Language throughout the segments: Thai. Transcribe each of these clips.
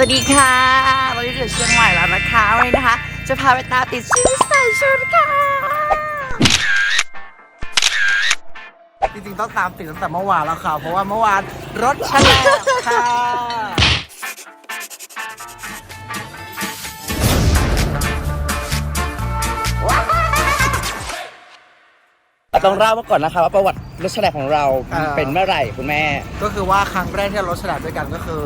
สวัสดีค่ะเราอยู่ที่เชียงใหม่แล้วนะคะวันนี้นะคะ จะพาไปตามติดชื่อสายชนค่ะ จริงๆต้องตามติดตั้งแต่เมื่อวานแล้วค่ะ เพราะว่าเมื่อวานรถแฉลบค่ะต้องเล่ามาก่อนนะคะว่าประวัติรถแฉลบของเราเป็นเมื่อไหร่คุณแม่ ก็คือว่าครั้งแรกที่เรารถแฉลบด้วยกันก็คือ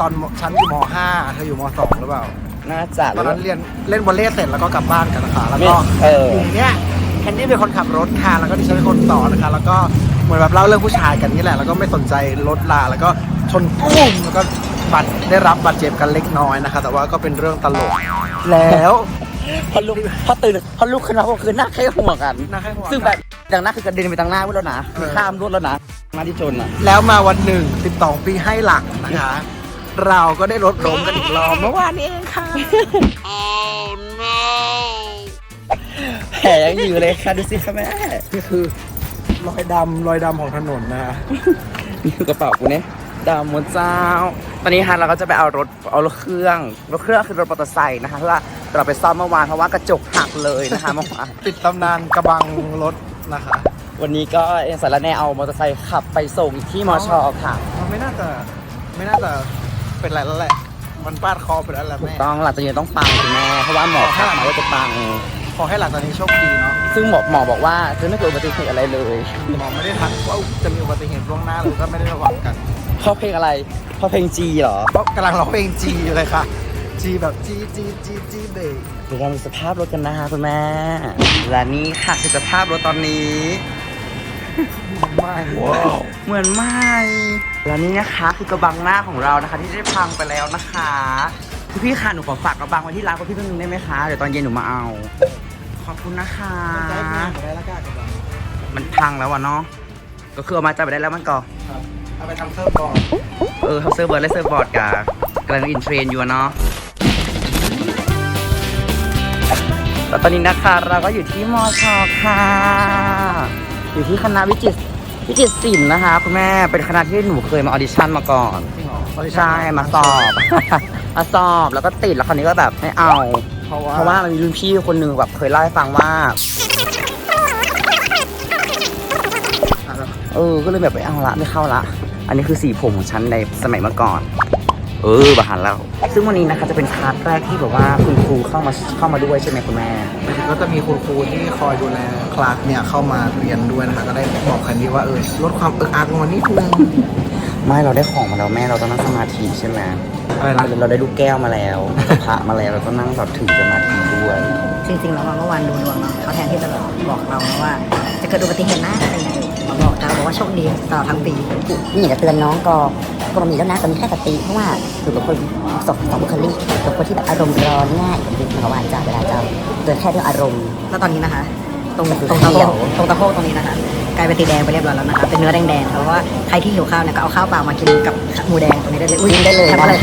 ตอนฉันอยู่ม .5 เธออยู่ม .2 หรือเปล่า น่าจะตอนนั้นเรียนเล่นวอลเลย์เสร็จแล้วก็กลับบ้านกันนะคะแล้วไม่ก็เออ กลุ่มเนี้ยแคนดี้เป็นคนขับรถค่ะแล้วก็ดิฉันเป็นคนต่อนะคะ แล้วก็เหมือนแบบเล่าเรื่องผู้ชายกันนี่แหละแล้วก็ไม่สนใจรถลาแล้วก็ชนปุ้มแล้วก็บัตรได้รับบาดเจ็บกันเล็กน้อยนะคะ แต่ว่าก็เป็นเรื่องตลกแล้วพอลุกพอตื่นพอลุกขึ้นมาก็คือหน้าแค่หัวกันหน้าแค่หัวกันซึ่งแบบดังหน้าคือกระเด็นไปทางหน้าพุ่แล้วนะเออ ข้ามรถแล้วนะมาที่ชนอะ แล้วมาวันหนึ่ง 12 ปีให้หลังนะคะ เราก็ได้รถล้มกันอีกรอบเมื่อวานนี้เองค่ะแผลยังอยู่เลยค่ะดูสิค่ะแม่นี่คือรอยดำรอยดำของถนนนะฮะนี่คือกระเป๋ากูเนี่ยดาวมดเจ้า ตอนนี้ฮะเราก็จะไปเอารถเอารถเครื่องรถเครื่องคือรถมอเตอร์ไซค์นะคะเพราะว่าเราไปซ่อมเมื่อวานเพราะว่ากระจกหักเลยนะคะเมื่อวาน ปิดตำนานกระบังรถนะคะวันนี้ก็เอ็นสารแนเอามอเตอร์ไซค์ขับไปส่งที่มอชอค่ะ มันไม่น่าจะไม่น่าจะ เป็นไรแล้วแหละ มันปาดคอไปแล้วแหละแม่ ต้องหลังจากนี้ต้องปังคุณแม่เพราะว่าหมอทักมาว่าจะปัง ขอให้หลังจากนี้โชคดีเนาะ ซึ่งหมอหมอบอกว่าจะไม่เกิดอุบัติเหตุอะไรเลยหมอไม่ได้ทักว่าจะมีอุบัติเหตุล่วงหน้าเลยก็ไม่ได้ระวังกัน เพราะเพลงอะไรเพราะเพลงจีเหรอเพราะกำลังร้องเพลงจีอยู่เลยค่ะ จีแบบจีจีจีจีเบรก เดี๋ยวเราดูสภาพรถกันนะคะคุณแม่และนี่ค่ะคือสภาพรถตอนนี้ ไม่ว้าวเหมือนไม่ แล้วนี่นะคะคือกระบังหน้าของเรานะคะ ที่ได้พังไปแล้วนะคะคุณพี่ค่ะหนูขอฝากกระบังไว้ที่ร้านคุณพี่เพิ่งนึงได้ไหมคะเดี๋ยวตอนเย็นหนูมาเอา ขอบคุณนะคะใจมากได้แล้วกันครับมันพังแล้วอะเนาะก็คือเอามาจับไปได้แล้วมันก็เอาไปทำเซิร์ฟก่อนเออเขาเซิร์ฟเวอร์และเซิร์ฟบอร์ดกากำลังอินเทรนอยู่อะเนาะแล้วตอนนี้นะคะเราก็อยู่ที่มอชอค่ะ อยู่ที่คณะวิจิตรวิจิตรศิลป์นะคะ คุณแม่เป็นคณะที่หนูเคยมาออดิชั่นมาก่อนจริงเหรอใช่มาสอบ มาสอบแล้วก็ติดแล้วคราวนี้ก็แบบไม่เอา เพราะว่าเพราะว่ามันมีรุ่นพี่คนหนึ่งแบบเคยเล่าให้ฟังว่า เออ ก็เลยแบบไม่เอาละไม่เข้าละ อันนี้คือสีผมของฉันในสมัยเมื่อก่อน เออบาหันแล้ว ซึ่งวันนี้นะคะจะเป็นคลาสแรกที่แบบว่าคุณครูเข้ามาเข้ามาด้วยใช่ไหมคุณแม่หมายถึงก็จะมีคุณครูที่คอยดูแลคลาสเนี่ยเข้ามาเรียนด้วยนะคะก็ได้บอกคันนี้ว่าเออลดความอึกอักลงมานิดนึง ไม่เราได้ของมาแล้วแม่เราต้องนั่งสมาธิใช่ไหมอะไรนะเราได้ลูกแก้วมาแล้ว พระมาแล้วเราก็นั่งแบบถือสมาธิด้วย จริงๆแล้วเมื่อวานดูดวงเนาะเขาแทนที่จะแบบบอกเราว่า จะเกิดอุบัติเหตุนะอะไรอย่างเงี้ยมาบอกเราบอกว่าโชคดีตลอดทั้งปีนี่อยากจะเตือนน้องก็ก็มีแล้วนะตอนนี้แค่สติเพราะว่าคือเป็นคนสองสองบุคลิกเป็นคนที่แบบอารมณ์ร้อนง่ายกับดึกเมื่อวานจ้าเวลาเจ้าเตือนแค่เรื่องอารมณ์แล้วตอนนี้นะคะ ตรงคือตรงตะโพเขียกวตรงตะโพกตรงนี้นะคะ กลายเป็นสีแดงไปเรียบร้อยแล้วนะคะเป็นเนื้อแดงๆเพราะว่าใครที่หิวข้าวเนี่ยก็เอาข้าวเปล่ามากินกับหมูแดงตรงนี้ได้เลยอุ้ยได้เลยแทบนะอะไร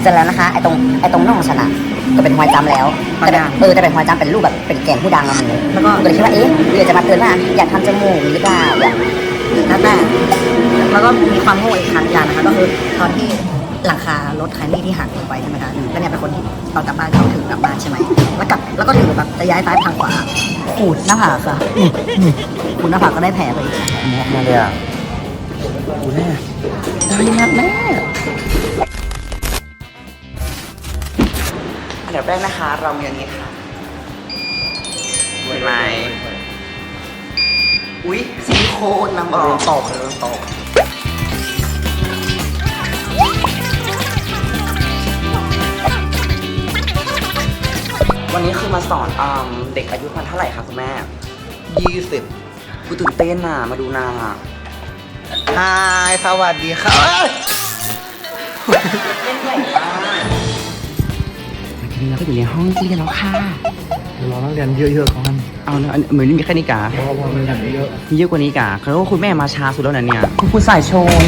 เสร็จแล้วนะคะไอ้ตรงไอ้ตรงน่องฉันอะก็เป็นหอยจำแล้วแต่แบบเออแต่เป็นหอยจำเป็นรูปแบบเป็นแกนผู้ดังอะมึงแล้วก็เลยคิดว่าเอ๊ะเดี๋ยวจะมาเตือนว่าอยากทำจมูกหรือเปล่าอยากแล้วแต่แล้วก็มีความโง่อีกครั้งอย่างนะคะก็คือตอนที่ หลังคารถคันนี้ที่หักลงไปใช่ไหมคะแล้วเนี่ยเป็นคนที่ตอนกลับบ้านเขาถือกลับบ้านใช่ไหมแล้วกลับแล้วก็ถือแบบจะย้ายซ้ายทางขวาขูดหน้าผากค่ะขูดหน้าผากก็ได้แผลไปอีกมอกมาเลยอะโอ้แม่ได้นะแม่อันดับแรกนะคะ เรามีอันนี้ค่ะเห็นไหมอุ๊ยซิลิโคนนำอโดอนกตอกโดนตอก วันนี้คือมาสอนอมเด็กอายุประมาณเท่าไหร่คะคุณแม่ยี่สิบกูตื่นเต้นน่ะ มาดูนางอะฮายสวัสดีครับเล่นใหญ่มากวันนี้เราก็อยู่ในห้องเรียนแล้วค่ะ เดี๋ยวเราต้องเรียนเยอะๆของมันเอาเนอะอันเหมือนมีแค่นี้กาเพราะว่ามันเรียนเยอะมีเยอะกว่านี้กาเขาว่าคุณแม่มาช้าสุดแล้วนะเนี่ย คุณครูสายชน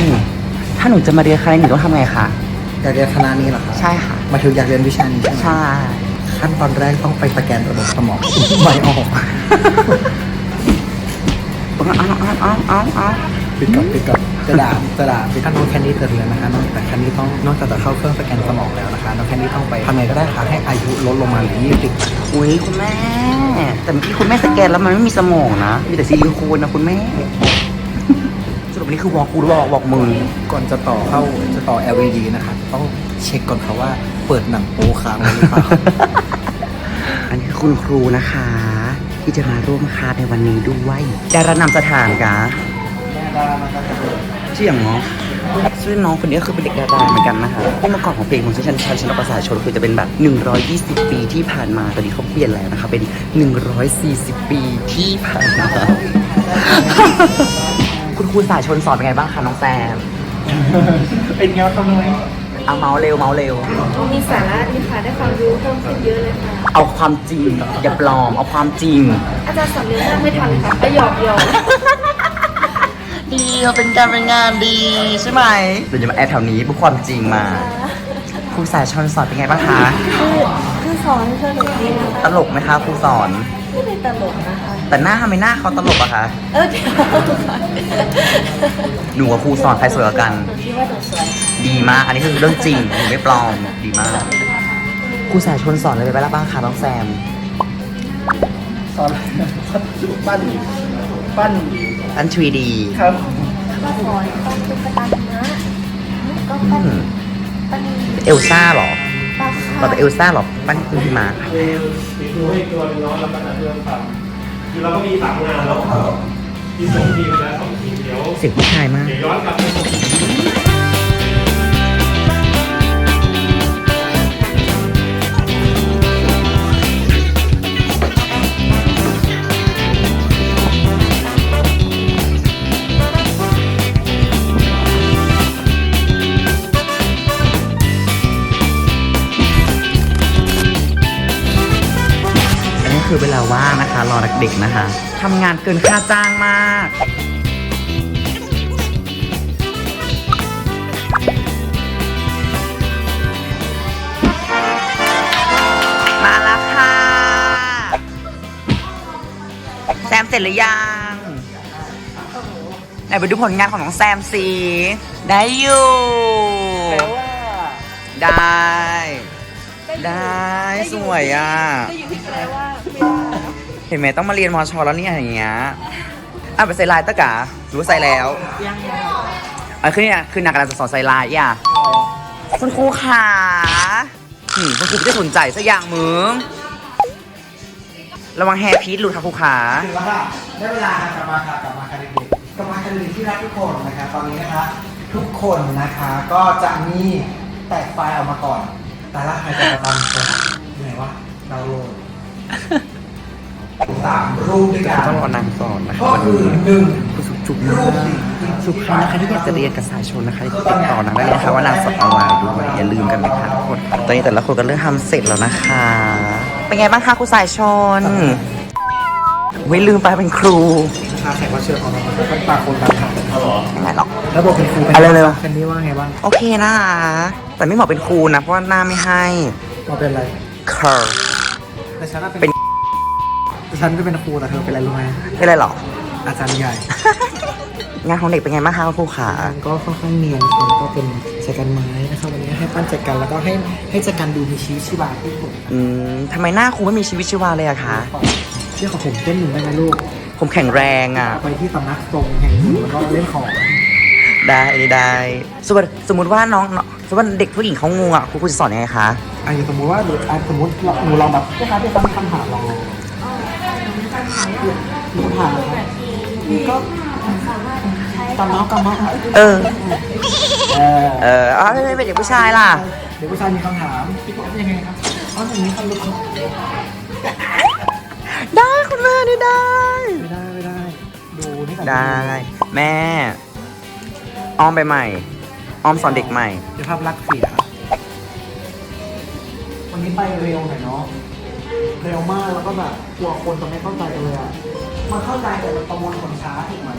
ถ้าหนูจะมาเรียนคณะนี้หนูต้องทำไงคะ อยากเรียนคณะนี้เหรอคะใช่ค่ะ มาถึงอยากเรียนวิชานี้ใช่ไหมใช่ ขั้นตอนแรกต้องไปสแกนระบบสมองไม่ออกเอาเอาเอาเอาเอาปิดก่อนปิดก่อนจะด่าจะด่าปิดถ้าน้องแคนดี้เตือนเลยนะคะนองแต่แคนดี้ต้องนอกจากจะเข้าเครื่องสแกนสมองแล้วนะคะน้องแคนดี้ต้องไปทำไงก็ได้ค่ะให้อายุลดลงมาเหลือ20อุ้ยคุณแม่ แต่เมื่อกี้คุณแม่สแกนแล้วมันไม่มีสมองนะ มีแต่ซิลิโคนนะคุณแม่สรุปนนี้คือวอลกูหรือวอลวอลมือก่อนจะต่อเข้าจะต่อ LED นะคะต้องเช็คก่อนค่ะว่า เปิดหนังโป๊ค้างไว้หรือเปล่า อันนี้คือคุณครูนะคะ ที่จะมาร่วมคลาสในวันนี้ด้วยดารานำสถานกะชื่ออย่างเนาะชื่อน้องคนนี้ก็คือเป็นเด็กดาราเหมือนกันนะคะที่เมื่อก่อนของเพลงของชันชัยชนประสาชนคือจะเป็นแบบ 120 ปีที่ผ่านมาตอนนี้เขาเปลี่ยนแล้วนะคะเป็น 140 ปีที่ผ่านมาคุณครูสายชนสอนเป็นไงบ้างคะน้องแซม เป็นไงครับน้อย เอาเมาส์เร็วเมาส์เร็ว มีสาระดีค่ะได้ความรู้เพิ่มขึ้นเยอะเลยค่ะ เอาความจริงอย่าปลอม เอาความจริง อาจารย์สอนเร็วมากไม่ทันค่ะก็หยอกหยอกดีเป็นการเป็นงานดีใช่ไหมเดี๋ยวจะมาแอดแถวนี้พูดความจริงมาครูสายชนสอนเป็นไงบ้างคะคือคือสอนสนุกดีนะตลกไหมคะครูสอน ไม่ได้ตลกนะคะ แต่หน้าทำไมหน้าเขาตลกอะคะ เออเดี๋ยวหนูกับครูสอนใครสวยกว่ากัน หนูคิดว่าหนูสวย ดีมาก อันนี้คือเรื่องจริงหนูไม่ปลอม ดีมาก ครูสายชนสอนอะไรไปแล้วบ้างคะน้องแซมตอนปั้นปั้นอัน 3D ครับก็สอนต้องตุ๊กตาหิมะก็ปั้นปั้นเอลซ่าเหรอปลาตอนเป็นเอลซ่าเหรอ ปั้นคุณพี่มามีครูให้อีกตัวหนึงเนาะแล้วก็จะเริ่มทำ คือเราก็มีสามงานแล้วมีสองทีมนะสองทีมเดี๋ยวเสียงผู้ชายมาก เดี๋ยวย้อนกลับไป วลาว่างนะคะ รอเด็กๆนะคะทำงานเกินค่าจ้างมาก มาแล้วค่ะ แซมเสร็จหรือยังไหนไปดูผลงานของน้องแซมสิได้อยู่ ได้ ได้สวยอะ ก็อยู่ที่แปลว่าเห็นไหมต้องมาเรียนมอชอแล้วเนี่ยอย่างเงี้ยอะไปใส่ลายตะกาหรือว่าใส่แล้วยังอะคือเนี่ยคือนักการจะสอนใส่ลายอะคุณครูขาหืมคุณครูไม่ได้สนใจสักอย่างมึงระวังแฮร์พีทหลุดค่ะครูขาถึงแล้วค่ะได้เวลาค่ะกลับมาค่ะกลับมาค่ะเด็กๆกลับมาค่ะเด็กๆที่รักทุกคนนะคะตอนนี้นะคะ ทุกคนนะคะก็จะมีแตกไฟล์ออกมาก่อน แต่ละใครจะมาตามตัวอยู่ไหนวะดาวน์โหลดสามรูปด้วยกันต้องรอนางสอนนะคะก็คือหนึ่งคุณสุจุกนะคะสุขใครนะคะที่อยากจะเรียนกับสายชนนะคะที่ติดต่อนางได้เลยนะคะว่านางสอนออนไลน์ด้วยอย่าลืมกันนะคะทุกคนตอนนี้แต่ละคนก็เริ่มทำเสร็จแล้วนะคะ เป็นไงบ้างคะครูสายชนไม่ลืมไปเป็นครูนะคะแขกรับเชิญของเราก็ต่างคนต่างทำยังไงหรอกแล้วบอกเป็นครูเป็นเอาเร็วๆแคนดี้ว่าไงบ้างโอเคนะคะ แต่ไม่เหมาะเป็นครูนะ เพราะว่าหน้าไม่ให้มาเป็นอะไร เคอร์แต่ฉันน่ะเป็นแต่ฉันก็เป็นครูแต่เธอเป็นอะไรรู้ไหมเป็นไรหรออาจารย์ใหญ่ งานของเด็กเป็นไงบ้างคะคุณครูขา มันก็ค่อนข้างเนียนครับก็เป็นจักรไม้นะครับวันนี้ให้ปั้นจักรแล้วก็ให้ให้จักรดูมีชีวิตชีวาที่สุดอืมทำไมหน้าครูไม่มีชีวิตชีวาเลยอะคะ เรื่องของผมเต้นหนึ่งได้ไหมลูก ผมแข็งแรงอะ ไปที่สำนักทรงแห่งหนึ่งแล้วก็เล่นของ ได้อันนี้ได้สมมติสมมติว่าน้องน้องสมมติว่าเด็กผู้หญิงเขางูอะครูครูจะสอนยังไงคะอะอย่างสมมติว่าหรืออะสมมติเราหนูลองแบบพี่คะพี่คะมีคำถามลองลองมีคำถามนะครับมีก็กำเมาส์กำเมาส์เออ เออเอออ๋อไม่เป็นเด็กผู้ชายล่ะ เดี๋ยวผู้ชายมีคำถามพี่ก็ยังไงครับอ๋ออย่างนี้ครับลูกครับได้คุณแม่นี่ได้ ไม่ได้ไม่ได้ ดูนี่ก่อนได้ แม่ อ้อมไปใหม่ อ้อมสอนเด็กใหม่ เดี๋ยวภาพลักษณ์เสีย วันนี้ไปเร็วหน่อยเนาะ เร็วมากแล้วก็แบบกลัวคนจะไม่เข้าใจกันเลยอะมันเข้าใจแต่มันประมวลผลช้าถูกไหม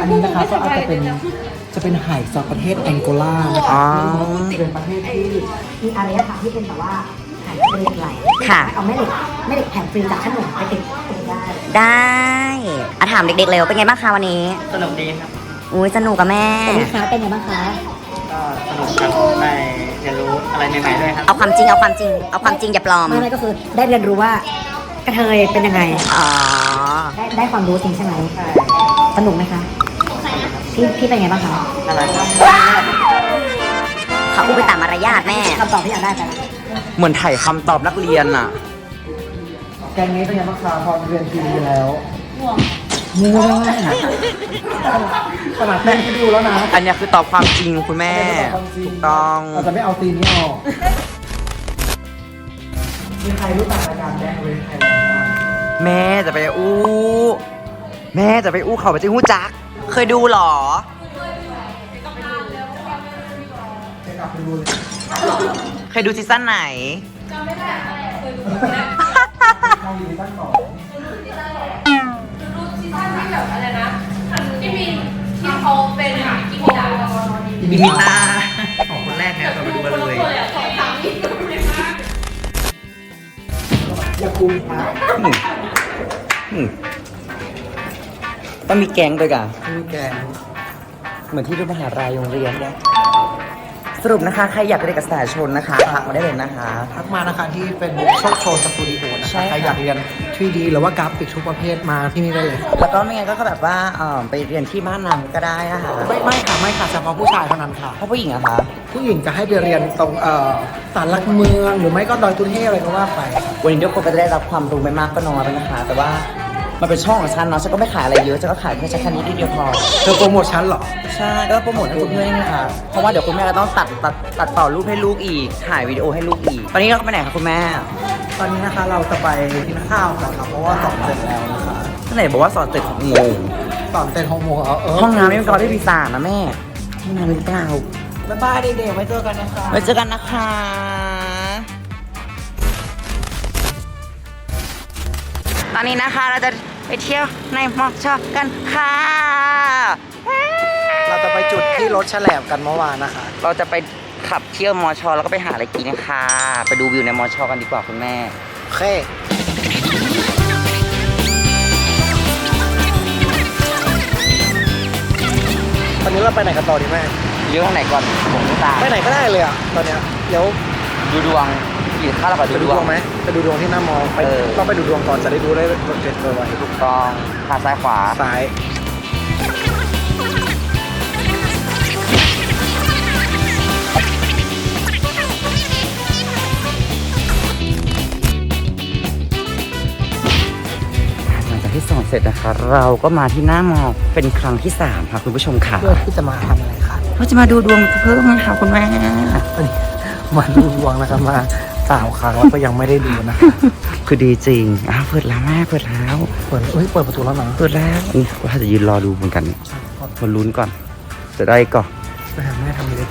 อันนี้นะคะก็อาจจะเป็นจะเป็นไหจากประเทศแองโกลานะคะอ๋อ เป็นประเทศที่มีอารยธรรมที่เป็นแบบว่าหายเป็นเหล็กไหลค่ะ เอาแม่เหล็กแม่เหล็กแผ่นฟรีจากขนมไปติดติดได้ ได้อะถามเด็กๆเร็วเป็นไงบ้างคะวันนี้ สนุกดีครับ อุ้ยสนุกกับแม่ลูกค้าเป็นไงบ้างคะก็สนุกครับได้เรียนรู้อะไรใหม่ๆด้วยครับเอาความจริงเอาความจริง เอาความจริงอย่าปลอม ไม่ไม่ก็คือได้เรียนรู้ว่ากระเทยเป็นยังไง อ๋อ ได้ได้ความรู้จริงใช่ไหมสนุกไหมคะพี่พี่เป็นไงบ้างคะอะไรครับเขาอุปตามารยาทแม่คำตอบที่อยากได้ไปละเหมือนถ่ายคำตอบนักเรียนอะแกงนี้เป็นไงบ้างคะพอเรียนทีวีแล้ว ง่วงง่วงขนาดแม่ที่ดูแล้วนะอันเนี้ยคือตอบความจริงคุณแม่ ถูกต้อง เราจะไม่เอาตีนนี้ออกมีใครรู้จักรายการแดงเวทไทยแลนด์บ้างแม่จะไปอู้ แม่จะไปอู้เขาไปจิ้งหู้จัก เคยดูเหรอไปกลับไปดูเลยเคยดูซีซั่นไหนเข้าอยู่ตั้งสอ งบิมิตาของคนแรกเนี่เราไปดูกันเลยอย่าคุมครับอืมอืมต้องมีแกงด้วยกันมีแกง เหมือนที่รูปมหาลัยโรงเรียนเนี่ยสรุปนะคะ ใครอยากเรียนกับสายชนนะคะทักมาได้เลยนะคะ ทักมานะคะที่เป็นโชคโชนสตูดิโอ ช่คะค่ะใครอยากเรียน 3D หรือว่ากราฟิกทุกประเภทมาที่นี่ได้เลย แล้วก็ไม่งั้นก็แบบว่าเอ่อไปเรียนที่บ้านนางก็ได้นะคะไม่ไม่ค่ะไม่ค่ะเฉพาะผู้ชายเท่านั้นค่ะ เพราะผู้หญิงอะคะผู้หญิงจะให้ไปเรียนตรงเอ่อศาลหลักเมืองหรือไม่ก็ดอยตุนเทพอะไรก็ว่าไป วันนี้ทุกคนก็จะได้รับความรู้ไม่มากก็น้อยนะคะ แต่ว่ามันเป็นช่องของฉันเนาะฉันก็ไม่ขายอะไรเยอะฉันก็ขายแค่แค่นี้นิดเดียวพอเธอโปรโมทฉันเหรอ ใช่ก็โปรโมทให้คุณเพื่อนนี่นะคะเพราะว่าเดี๋ยวคุณแม่ก็ต้องตัดตัดตัดต่อรูปให้ลูกอีกถ่ายวิดีโอให้ลูกอีกตอนนี้เราไปไหนคะคุณแม่ ตอนนี้นะคะเราจะไปกินข้าวก่อนครับเพราะว่าสอนเสร็จแล้วนะคะท่านไหนบอกว่าสอนเสร็จของงงสอนเต็นหกโมงเออเออห้องน้ำไม่มีกรที่ปีศาจนะแม่ห้องน้ำหรือเปล่าบ๊ายบายเด็กๆไว้เจอกันนะคะไว้เจอกันนะคะตอนนี้นะคะเราจะไปเที่ยวในมอกชอบกันค่ะ เราจะไปจุดที่รถแฉลบกันเมื่อวานนะคะ เราจะไป ขับเที่ยวมอชอแล้วก็ไปหาอะไรกินนะคะไปดูวิวในมอชอกันดีกว่าคุณแม่โอเคตอนนี้เราไปไหนกันต่อดีแม่เลี้ยวทางไหนก่อนผมไม่ตามไปไหนก็ได้เลยอะตอนเนี้ยเดี๋ยวดูดวงกินข้าวแล้วก็ไปดูดูดดววงงไหมไปดูดวงที่หน้ามอไปเออต้องไปดูดวงก่อนจะได้ดูได้รถเด็ดเบอร์ไว้ถูกต้องขาซ้ายขวาซ้าย เสร็จนะคะ เราก็มาที่หน้ามอเป็นครั้งที่สามค่ะคุณผู้ชมค่ะเพื่อที่จะมาทำอะไรคะเราจะมาดูดวงเพิ่มนะคะคุณแม่มาดูดวงนะครับมาสามครั้งแล้วก็ยังไม่ได้ดูนะคือดีจริงอ้าวเปิดแล้วแม่เปิดแล้วเปิดเอ้ยเปิดประตูแล้วนะเปิดแล้วนี่ว่าจะยืนรอดูเหมือนกันมาลุ้นก่อน จะได้ก่อนไปหาแม่ทำเลย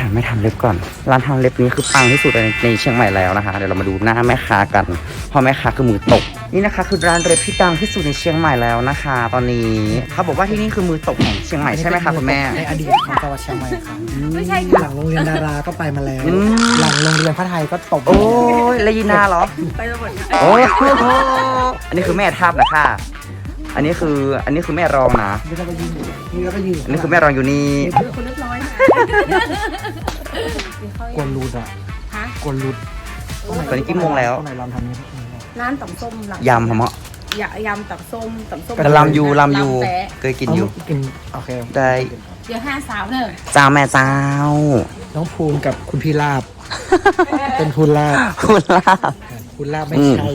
หาไม่ทำเล็บก่อน ร้านทำเล็บนี้คือปังที่สุดในในเชียงใหม่แล้วนะคะ เดี๋ยวเรามาดูหน้าแม่ค้ากันเพราะแม่ค้าคือมือตก นี่นะคะ คือร้านเล็บที่ดังที่สุดในเชียงใหม่แล้วนะคะ ตอนนี้เขาบอกว่าที่นี่คือมือตกของเชียงใหม่ใช่ไหมคะคุณแม่ ในอดีตของจังหวัดเชียงใหม่ครับไม่ใช่หลังโรงเรียนดาราก็ไปมาแล้ว อืม หลังโรงเรียนพระไทยก็ตบโอ้ยเลยินาเหรอ ไปหมดโอ้ยอันนี้คือแม่ทับนะคะ อันนี้คือ อันนี้คือแม่รองนะ นี่ก็ไปยืนอยู่นี่ก็ไปยืนอันนี้คือแม่รองอยู่นี่ คนเรียบร้อยค่ะ กวนรูดอะฮะกวนรูดตอนนี้กี่โมงแล้วตรงไหนลำทำนี้ร้านต่ำส้มหลังยำเหรอเมาะยำยำต่ำส้มต่ำส้มแต่ลำยูลำยูแปะเคยกินอยู่ กินโอเคได้ เดี๋ยวห้าสาวเนอะเจ้าแม่เจ้าน้องภูมิกับคุณพี่ลาบ เป็นคุณลาบ คุณลาบคุณลาบไม่อืมใช่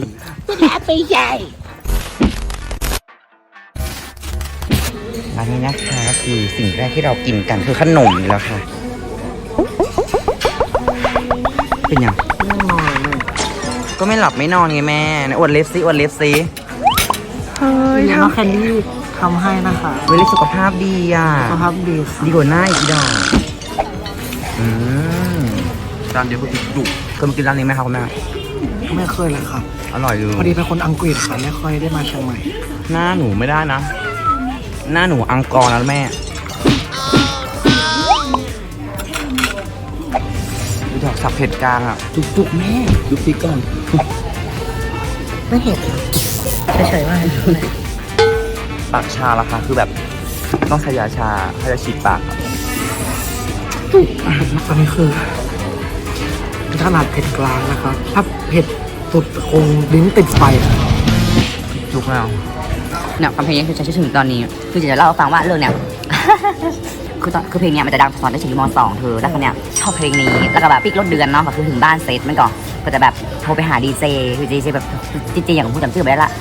นนี้นะคะคือสิ่งแรกที่เรากินกันคือขนมนี่แล้วค่ะ เป็นยังก็ไม่หลับไม่นอนไงแม่ไหนอวดเล็บซิอวดเล็บซิเฮ้ยน้องแคนดี้ทำให้นะคะเวลิสุขภาพดีอะสุขภาพดีค่ะดีกว่าหน้าอีกดอกอืมร้านเดียวคือดุเคยมากินร้านนี้ไหมครับคุณแม่ไม่เคยเลยครับอร่อยอยู่พอดีเป็นคนอังกฤษค่ะไม่ค่อยได้มาเชียงใหม่ หน้าหนูไม่ได้นะ หน้าหนูอังกอร์นะแม่ดูดอกสับเผ็ดกลางอะ จุกๆแม่ดูปีก่อนไม่เห็นค่ะเฉยๆมากปากชาราคาคือแบบต้องใช้ยาชาให้ยาฉีดปากตอนนี้คือขนาดเผ็ดกลางนะครับ ถ้าเผ็ดสุดคงลิ้นติดไฟอะจุกแล้ว เนี่ยความเพลงนี้คือฉันถึงตอนนี้ คือจะเล่าให้ฟังว่าเรื่องเนี่ย คือตอนคือเพลงเนี้ยมันจะดังตอนได้ถึงมสองเธอแล้วคนเนี้ยชอบเพลงนี้แล้วก็แบบปิกรถเดือนเนาะก็คือถึงบ้านเซตมันก่อนก็จะแบบโทรไปหาดีเจคือดีเจแบบดีเจอย่างผมจำชื่อไม่ได้ละ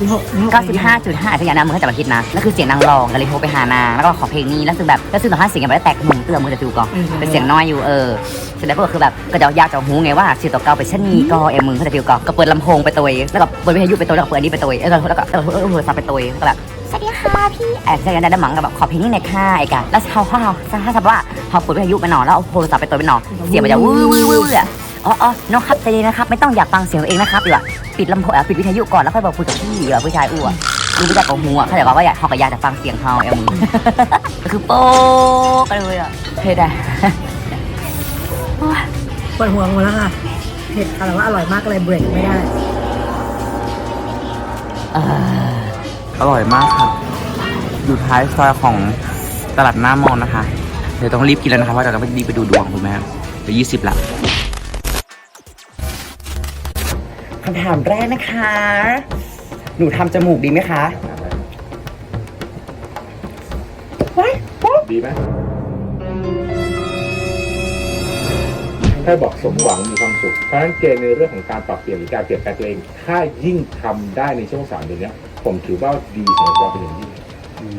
95.5ทุกอย่างนะมึงก็จะมาคิดนะนั่นคือเสียงนางรองก็เลยโทรไปหานางแล้วก็ขอเพลงนี้แล้วคือแบบแล้วซึ่งตอนนั้นเสียงยังไม่ได้แตกมึงเตือนมึงจะดูก่อนเป็นเสียงน้อยอยู่เออเสร็จแล้วก็คือแบบก็จะอยากจะหูไงว่าสื่อต่อเก่าไปชะนีก็เอ็มมึงเขาจะดูก่อนก็เปิดลำโพงไปตัวเองแล้วก็เปิดวิทยุไปตัวแล้วก็เปิดอันนี้ไปตัวเองแล้วก็แล้วก็แล้วก็เออโทรศัพท์ไปตัวเองแล้วก็แบบส วัสดีค่ะพี่ไอ้ใช่กันได้มั้งกับแบบขอเพลงนี้ในอยค่าไอ้กันแล้วเขาเขาถ้าสมมติว่าพอเปิดวิทยุไปนอนแล้วเอาโทรศัพท์ไปตัวไปนอนเสียงมันจะวื้วื้วื้อ๋ออะอ๋ออ๋อน้องครับใจเย็นนะครับ ไม่ต้องอยากฟังเสียงตัวเองนะครับดีกว่าปิดลำโพงปิดวิทยุก่อนแล้วค่อยบอกคุยกับพี่ดีกว่าผู้ชายอ้วนดูผู้ชายกับหัวเขาจะบอกว่าอยากเขากับอยากจะฟังเสียงเขาเอลมึงก็คือโป๊กกันเลยอะเท่ได้ปวดหัวหมดแล้วค่ะเผ็ดค่ะแต่ว่าอร่อยมากเลยเบรกไม่ได้อ ร่อยมากค่ะ อยู่ท้ายซอยของตลาดหน้ามอนนะคะ เดี๋ยวต้องรีบกินแล้วนะคะเพราะเดี๋ยวเราต้องรีบไปดูดวงคุณแม่เดี๋ยวยี่สิบละคำถามแรกนะคะ หนูทำจมูกดีไหมคะดีไหมถ้าบอกสมหวังมีความสุข เพราะฉะนั้นเกณฑ์ในเรื่องของการปรับเปลี่ยนหรือการเปลี่ยนแปลงตัวเอง ถ้ายิ่งทำได้ในช่วงสามเดือนเนี้ย ผมถือว่าดีสำหรับเราเป็นอย่างยิ่ง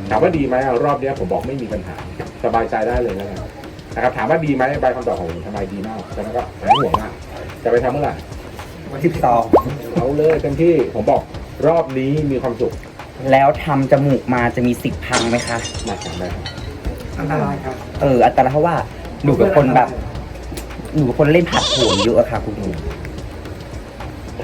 ถามว่าดีไหมอะรอบเนี้ยผมบอกไม่มีปัญหา สบายใจได้เลยแล้วกันนะครับถามว่าดีไหมใบคำตอบของผมทำไมดีมากฉะนั้นก็หายห่วงอะจะไปทำเมื่อไหร่วันที่สองเอาเลยเต็มที่ผมบอกรอบนี้มีความสุขแล้วทำจมูกมาจะมีสิบพังไหมคะ มาถามได้ครับอันตรายครับ เอออันตรายเพราะว่าหนูเป็นคนแบบหนูเป็นคนเล่นผัดโผนเยอะอะค่ะคุณครู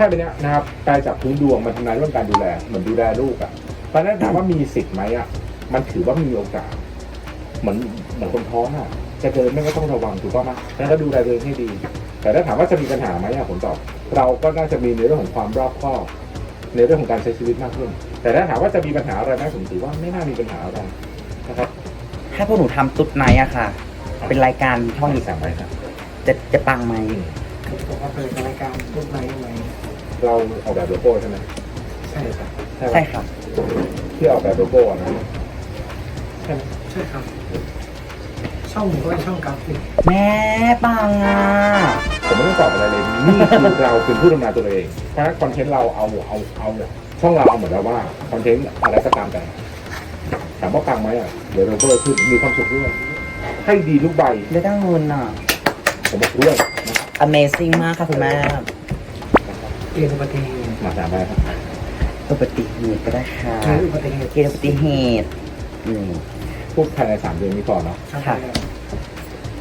ถ้าเป็นเนี้ยนะครับการจับพื้นดวงมันทำงานเรื่องการดูแลเหมือนดูแลลูกอะ่ะเพราะฉะนั้นถามว่ามีสิทธิ์ไหมอะ่ะมันถือว่ามีโอกาส เหมือนเหมือนคนท้องอะ่ะ จะเดินไม่ก็ต้องระวังถูกต้องไหมแล้วก็ดูแลตัวเองให้ดี แต่ถ้าถามว่าจะมีปัญหาไหมอะ่ะผมตอบ เราก็น่าจะมีในเรื่องของความรอบคอบ ในเรื่องของการใช้ชีวิตมากขึ้น แต่ถ้าถามว่าจะมีปัญหาอะไรไหมผมถือว่าไม่น่ามีปัญหาอะไรนะครับถ้าพวกหนูทำตุ๊ดไนท์อะค่ะ เป็นรายการช่ช่อองงอีอีกสานไหมครับจะจะปังไหม ผมว่าเป็นรายการรูปไหนยังไง เราออกแบบโลโก้ใช่ไหมใช่ครับใช่ไหมใช่ครับที่ออกแบบโลโก้อะนะใช่ใช่ครับ ช่องผมก็เป็นช่องกราฟิกแม่ปังอะผมไม่ต้องตอบอะไรเลยนี่คือเราเป็นผู้ดำเนินตัวเองเพราะฉะนั้นคอนเทนต์เราเอาเอาเอาช่องเราเอาเหมือนแล้วว่าคอนเทนต์อะไรก็ตามแต่ถามว่าปังไหมอะเดี๋ยวเราก็เลยขึ้นมีความสุขด้วยให้ดีทุกใบได้ตั้งเงินอะผมบอกด้วยนะ Amazing มากค่ะคุณแม่ เกณฑ์อุบัติเหตุมาถามได้ครับอุบัติเหตุก็ได้ค่ะเกณฑ์อุบัติเหตุเกณฑ์อุบัติเหตุอืมพูดภายในสามเดือนนี้ก่อนเนาะใช่ค่ะ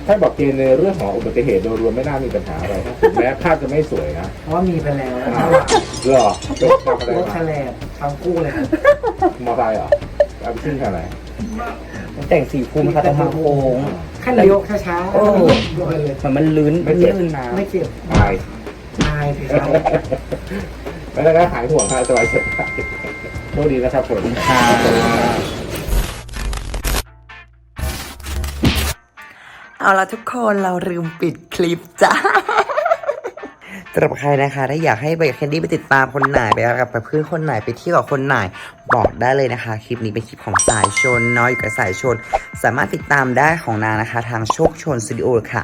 ถ้าบอกเกณฑ์ในเรื่องของอุบัติเหตุโดยรวมไม่น่ามีปัญหาอะไรนะถึงแม้ภาพจะไม่สวยนะเพราะว่ามีไปแล้วอ่าระหว่างเหรอรถขับอะไรรถมาแฉลบทั้งคู่เลยครับมอเตอร์ไซค์เหรอเอาไปขึ้นขนาดไหนแต่งสีภูมิค่ะตรงทางโค้งแค่นายกช้าๆโอ้โดนเลยเหมือนมันลื่นไม่เจ็บลื่นนะไม่เจ็บตาย ตายสิครับแล้วก็หายห่วงหายสบายใจโชคดีนะครับผมค่ะเอาละทุกคนเราลืมปิดคลิปจ้าสำหรับใครนะคะถ้าอยากให้ไปกับแคนดี้ไปติดตามคนไหนไปกับเพื่อนคนไหนไปเที่ยวกับคนไหนบอกได้เลยนะคะ คลิปนี้เป็นคลิปของสายชนเน้อยอยู่กับสายชน สามารถติดตามได้ของนางนะคะ ทางโชคชนสตูดิโอค่ะ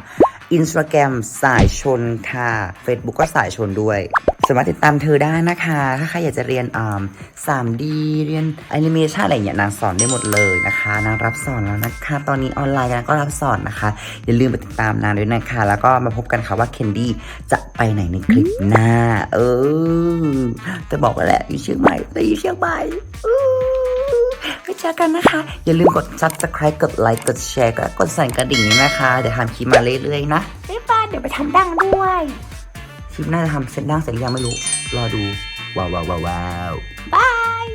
อินสตาแกรมสายชนค่ะ Facebook ก็สายชนด้วย สามารถติดตามเธอได้นะคะ ถ้าใครอยากจะเรียนอ่า 3D เรียนแอนิเมชันอะไรอย่างเงี้ยนางสอนได้หมดเลยนะคะนางรับสอนแล้วนะคะ ตอนนี้ออนไลน์นางก็รับสอนนะคะ อย่าลืมไปติดตามนางด้วยนะคะ แล้วก็มาพบกันค่ะว่าเคนดี้จะไปไหนในคลิปหน้า เออจะบอกว่าแหละอยู่เชียงใหม่แต่อยู่เชียงใหม่ ไปเจอกันนะคะ อย่าลืมกด subscribe กดไลค์กดแชร์กดสั่นกระดิ่งนี้นะคะ เดี๋ยวทำคลิปมาเรื่อยๆนะบ๊ายบายเดี๋ยวไปทำดังด้วยคลิปหน้าจะทำเซ็ตดั้งเสร็จหรือยังไม่รู้ รอดู ว้าวว้าวว้าวบาย